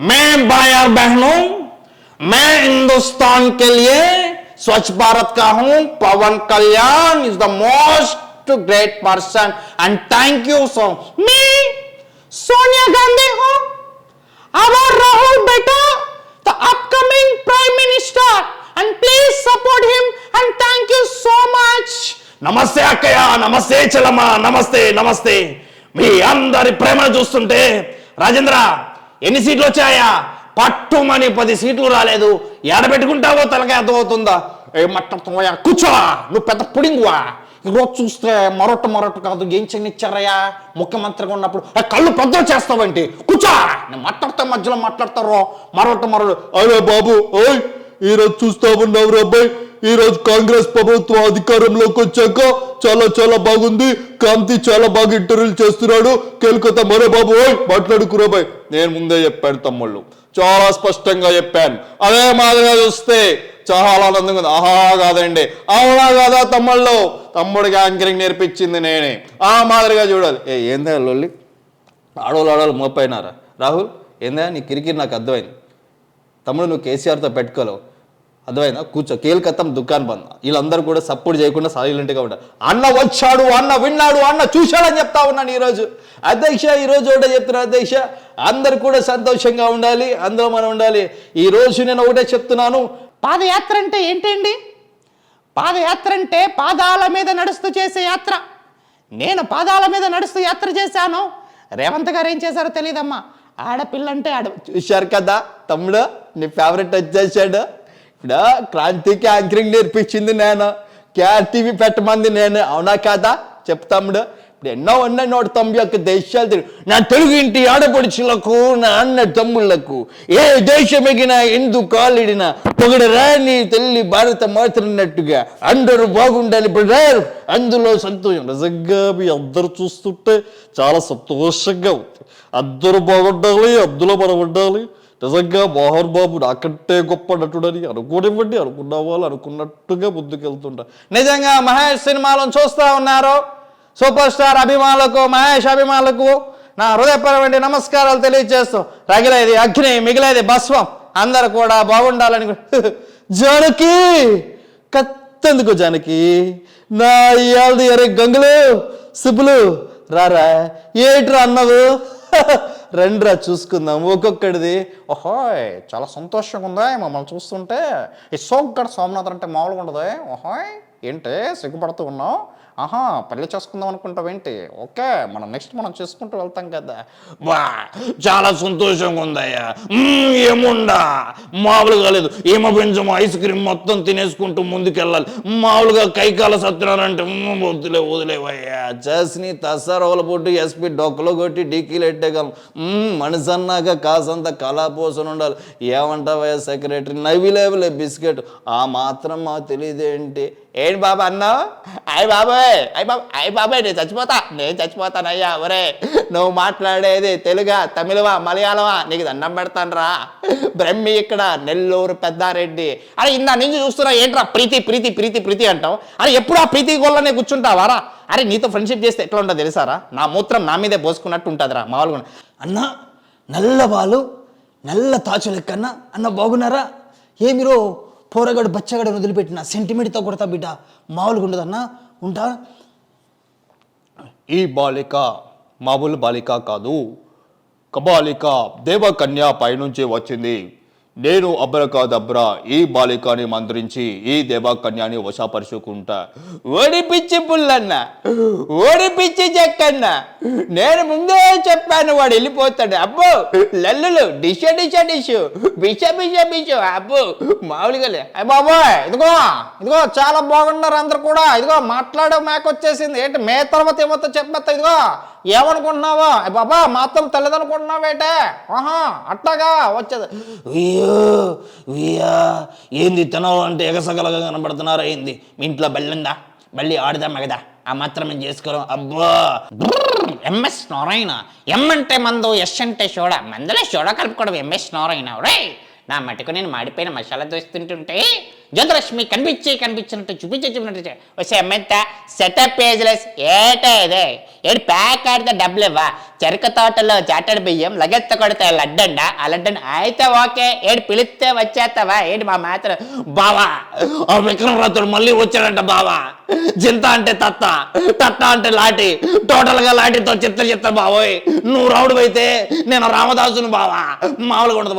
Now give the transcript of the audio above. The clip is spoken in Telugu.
मैं भाई और बहनों मैं हिंदुस्तान के लिए स्वच्छ भारत का हूं Pawan Kalyan is the most great person and thank you so me Sonia Gandhi हूं our Rahul Beta, the upcoming Prime Minister, and please support him and thank you so much. నమస్తే అక్కయ్య నమస్తే చెల్లమ్మ నమస్తే నమస్తే మీ అందరి ప్రేమ చూస్తుంటే రాజేంద్ర ఎన్ని సీట్లు వచ్చాయా? పట్టుమని పది సీట్లు రాలేదు. ఎడబెట్టుకుంటావో తలకాయ అర్థమవుతుందా? ఏ కూర్చోవా నువ్వు పెద్ద పుడింగువా? ఈరోజు చూస్తే మరొట్ట మరొట్ట కాదు. ఏం చెన్నిచ్చారయ్యా ముఖ్యమంత్రిగా ఉన్నప్పుడు. కళ్ళు పెద్ద చేస్తావంటి? కూర్చో! నేను మాట్లాడతా మధ్యలో మాట్లాడతారో? మరొట్ట మరొట్ట. అరే బాబు ఓయ్! ఈ రోజు చూస్తా ఉన్నావు అబ్బాయి. ఈ రోజు కాంగ్రెస్ ప్రభుత్వం అధికారంలోకి వచ్చాక చాలా చాలా బాగుంది. కాంతి చాలా బాగా ఇంటర్వ్యూలు చేస్తున్నాడు. కేల్కతా మరే బాబు ఓయ్ మాట్లాడుకురాబాయ్ నేను ముందే చెప్పాను తమ్ముళ్ళు. చాలా స్పష్టంగా చెప్పాను. అదే మాదిరిగా చూస్తే చాలా ఆనందంగా ఉంది. ఆహా కాదండి. అవునా కాదా తమ్ముళ్ళు? తమ్ముడికి యాంకరింగ్ నేర్పించింది నేనే. ఆ మాదిరిగా చూడాలి. ఏ ఏందా లొల్లి? ఆడవాళ్ళు ఆడవాళ్ళు మోపైనారా? రాహుల్ ఏందా నీ కిరికిరి నాకు అర్థమైంది. తమ్ముడు నువ్వు కేసీఆర్తో పెట్టుకోలేవు. అర్థమైందా? కూర్చో. కేల్కత్తం దుకాన్ బంద్. వీళ్ళందరూ కూడా సపోర్ట్ చేయకుండా సైలెంట్గా ఉంటారు. అన్న వచ్చాడు అన్న విన్నాడు అన్న చూశాడని చెప్తా ఉన్నాను ఈరోజు. అధ్యక్ష ఈరోజు ఒకటే చెప్తున్నాను అధ్యక్ష. అందరు కూడా సంతోషంగా ఉండాలి అందరూ మనం ఉండాలి. ఈ రోజు నేను ఒకటే చెప్తున్నాను. పాదయాత్ర అంటే ఏంటండి? పాదయాత్ర అంటే పాదాల మీద నడుస్తూ చేసే యాత్ర. నేను పాదాల మీద నడుస్తూ యాత్ర చేశాను. రేవంత్ గారు ఏం చేశారో తెలియదమ్మా ఆడపిల్ల అంటే ఆడ చూశారు కదా తమ్ముడు? నీ ఫేవరెట్ వచ్చేసాడు. ఇప్పుడు క్రాంతికి యాంకరింగ్ నేర్పించింది నేను. కేఆర్ టీవీ పెట్టమంది నేను. అవునా కాదా? చెప్తాముడు ఇప్పుడు ఎన్నో ఉన్నాయి నోటి తమ్మి యొక్క దేశాలు తిరుగు. నా తెలుగు ఇంటి ఆడపడుచులకు నా అన్న తమ్ముళ్ళకు ఏ దేశమెగినా ఎందు కాలిడినా పొగడరా నీ తల్లి భారత మాత్రన్నట్టుగా అందరూ బాగుండాలి. బ్రదర్ అందులో సంతోషం. నిజంగా మీ అందరు చూస్తుంటే చాలా సంతోషంగా ఉంది. అందరూ బాగుండాలి అందులో మనం ఉండాలి. నిజంగా మోహన్ బాబు నాకంటే గొప్ప నటుడని అనుకోనివ్వండి అనుకున్న వాళ్ళు అనుకున్నట్టుగా ముందుకెళ్తుంటా నిజంగా మహేష్ సినిమాలను చూస్తూ ఉన్నారు? సూపర్ స్టార్ అభిమానులకు మహేష్ అభిమానులకు నా హృదయపరమైన నమస్కారాలు తెలియజేస్తూ రగిలేది అగ్ని మిగిలేది భస్వం అందరు కూడా బాగుండాలని జానకి! కత్తెందుకు జానకి? నా ఇయాలది అరే గంగులు సిబ్బులు రారా ఏట్రా అన్నవు? రండిరా చూసుకుందాం. ఒక్కొక్కడిది ఓహోయ్ చాలా సంతోషంగా ఉందా? మమ్మల్ని చూస్తుంటే ఈ సోగ్గడ సోమనాథ్ అంటే మామూలుగా ఉండదు ఓహోయ్ ఏంటి సిగ్గుపడుతూ ఉన్నావు? ఆహా పెళ్ళి చేసుకుందాం అనుకుంటావేంటి ఓకే మనం నెక్స్ట్ మనం చేసుకుంటూ వెళ్తాం కదా. వా చాలా సంతోషంగా ఉందయ్యా. ఏముండా? మామూలుగా లేదు. ఏమ పెంచము ఐస్ క్రీమ్ మొత్తం తినేసుకుంటూ ముందుకెళ్ళాలి. మామూలుగా కైకాల సత్యనారాయణ అంటే వదిలే వదిలేవయ్యా. చేసి తసారోల పొట్టు ఎస్పి డొక్కలో కొట్టి డీకీలు ఎట్టేగలం అన్నాక కాసంత కళాపోసన ఉండాలి. ఏమంటావయ్యా సెక్రటరీ నవ్విలేవులే బిస్కెట్. ఆ మాత్రం మాకు తెలియదేంటి? ఏంటి బాబా అన్నావు? అయ్య బాబాయ్ అయ్య బాబా అయ్య బాబాయ్ నేను చచ్చిపోతా నేను చచ్చిపోతానయ్యా ఒరే నువ్వు మాట్లాడేది తెలుగా తమిళవా మలయాళమా? నీకు దండం పెడతాను రా బ్రహ్మి ఇక్కడ నెల్లూరు పెద్దారెడ్డి. అరే ఇందా నుంచి చూస్తున్నా ఏంట్రా ప్రీతి ప్రీతి ప్రీతి ప్రీతి అంటావు? అరే ఎప్పుడు ఆ ప్రీతి గోళ్ళనే కూర్చుంటావారా అరే నీతో ఫ్రెండ్షిప్ చేస్తే ఎట్లా ఉంటుందో తెలుసారా నా మూత్రం నా మీదే పోసుకున్నట్టు ఉంటుందిరా మామూలుగా అన్న నల్ల వాళ్ళు నల్ల తాచులెక్కన్నా అన్న బాగున్నారా? ఏమిరో పోరగాడు బచ్చగాడు వదిలిపెట్టిన సెంటిమెంట్తో కొడతా బిడ్డ. మామూలుగా ఉండదన్నా ఉంటా? ఈ బాలిక మామూలు బాలిక కాదు. కబాలిక దేవకన్య పైనుంచి వచ్చింది. నేను అబ్రకాదబ్రా ఈ బాలికాని మంత్రించి ఈ దేవాకన్యాన్ని వశాపరుచుకుంటా. ఓడి పిచ్చి పుల్లన్న ఓడిపిచ్చి చెక్కన్న నేను ముందే చెప్పాను వాడు వెళ్ళిపోతాడు. అబ్బో లల్లులు డిష డిష డిషు బిష బిష బిషు. అబ్బో మామూలుగా లే. బాబోయ్ ఇదిగో ఇదిగో చాలా బాగున్నారు అందరు కూడా. ఇదిగో మాట్లాడే మేక ఏంటి మే తర్వాత ఏమవుతా చెప్పేస్తా ఇదిగో. ఏమనుకుంటున్నావో? బాబా మాత్రం తెలియదనుకుంటున్నావేటే ఆహా అట్లాగా వచ్చేది. అయ్యో అయ్యా ఏంది తినాలంటే ఎగసగలగా కనబడుతున్నారా ఏంది? మీ ఇంట్లో బల్లిందా? బల్లి ఆడదా మగదా? ఆ మాత్రం మేము చేసుకోరం? అబ్బా! ఎంఎస్ నారాయణ. ఎం అంటే మందు ఎస్ అంటే సోడ. మందులో సోడ కలుపుకోవడం ఎంఎస్ నారాయణ. రే నా మటుకు నేను మాడిపోయిన మసాలా దోశ తింటుంటే జ్యోతిలక్ష్మి కనిపించి కనిపించినట్టు చూపించి చూపినట్టు వచ్చే అమ్మంత సెటప్ పేజ్లెస్ ఏటా ఇదే? ఏడు ప్యాక్ ఆడితే డబ్బులు ఇవ్వా? చెరుకు తోటలో చాటడి బియ్యం లగెత్త కొడితే లడ్డండ ఆ లడ్డన్ అయితే ఓకే. ఏడు పిలిస్తే వచ్చేస్తావా? ఏంటి మా మాత్రం బావా ఆ విక్రమరాతుడు మళ్ళీ వచ్చాడంట బావా. చింత అంటే తత్త తత్త అంటే లాటి టోటల్గా లాటితో చిత్త చిత్త బావోయ్. నువ్వు రౌడు అయితే నేను రామదాసును బావా. మామూలుగా ఉండదు